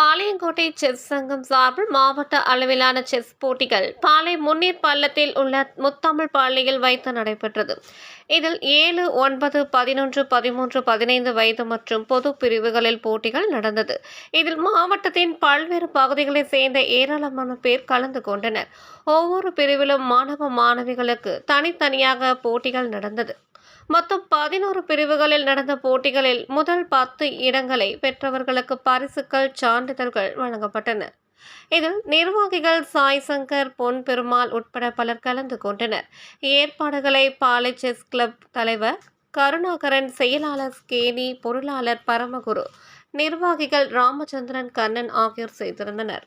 Palayamkottai chess சங்கம் சார்பில் மாவட்ட அளவிலான செஸ் போட்டிகள். பாலை முன்னீர் பள்ளத்தில் உள்ள முத்தமிழ் பள்ளியில் வைத்து நடைபெற்றது. இதில் ஏழு ஒன்பது பதினொன்று பதிமூன்று பதினைந்து வயது மற்றும் பொது பிரிவுகளில் போட்டிகள் நடந்தது. இதில் மாவட்டத்தின் பல்வேறு பகுதிகளைச் சேர்ந்த ஏராளமான பேர் கலந்து கொண்டனர். ஒவ்வொரு பிரிவிலும் மாணவ மாணவிகளுக்கு தனித்தனியாக போட்டிகள் நடந்தது. மொத்தம் பதினோரு பிரிவுகளில் நடந்த போட்டிகளில் முதல் பத்து இடங்களை பெற்றவர்களுக்கு பரிசுகள் சான்றிதழ்கள் வழங்கப்பட்டன. இதில் நிர்வாகிகள் சாய் சங்கர் பொன் பெருமாள் உட்பட பலர் கலந்து கொண்டனர். ஏற்பாடுகளை பாலை செஸ் கிளப் தலைவர் கருணாகரன் செயலாளர் ஸ்கேனி பொருளாளர் பரமகுரு நிர்வாகிகள் ராமச்சந்திரன் கண்ணன் ஆகியோர் செய்திருந்தனர்.